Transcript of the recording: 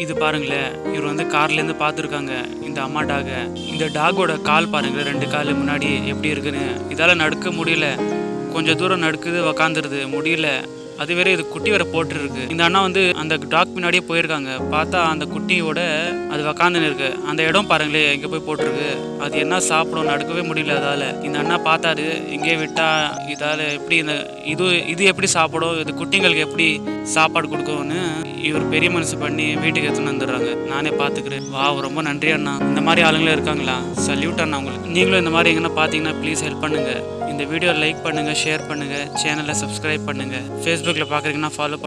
இது பாருங்களேன் இவர் வந்து கார்லேருந்து பார்த்துருக்காங்க. இந்த அம்மா டாகை இந்த டாகோட கால் பாருங்களேன் ரெண்டு கால் முன்னாடி எப்படி இருக்குன்னு. இதால் நடுக்க முடியல. கொஞ்சம் தூரம் நடுக்குது உக்காந்துருது. முடியல. அது வேற இது குட்டி வேற போட்டுருக்கு. இந்த அண்ணா வந்து அந்த டாக் பின்னாடியே போயிருக்காங்க. பார்த்தா அந்த குட்டியோட அது உக்காந்துன்னு இருக்கு. அந்த இடம் பாருங்களே எங்க போய் போட்டிருக்கு. அது என்ன சாப்பிடும் நடக்கவே முடியல அதால. இந்த அண்ணா பார்த்தாரு இங்கே விட்டா இதால எப்படி இந்த இது இது எப்படி சாப்பிடும் இது குட்டிங்களுக்கு எப்படி சாப்பாடு கொடுக்கும்னு இவர் பெரிய மனசு பண்ணி வீட்டுக்கு எடுத்துன்னு வந்துடுறாங்க. நானே பார்த்துக்கிறேன். வா ரொம்ப நன்றி அண்ணா. இந்த மாதிரி ஆளுங்களே இருக்காங்களா? சல்யூட் அண்ணா உங்களுக்கு. நீங்களும் இந்த மாதிரி எங்கன்னா பார்த்தீங்கன்னா ப்ளீஸ் ஹெல்ப் பண்ணுங்க. இந்த வீடியோ லைக் பண்ணுங்க ஷேர் பண்ணுங்க. சேனலை சப்ஸ்கிரைப் பண்ணுங்க. ஃபேஸ்புக்கில் பார்க்குறீங்கன்னா ஃபாலோ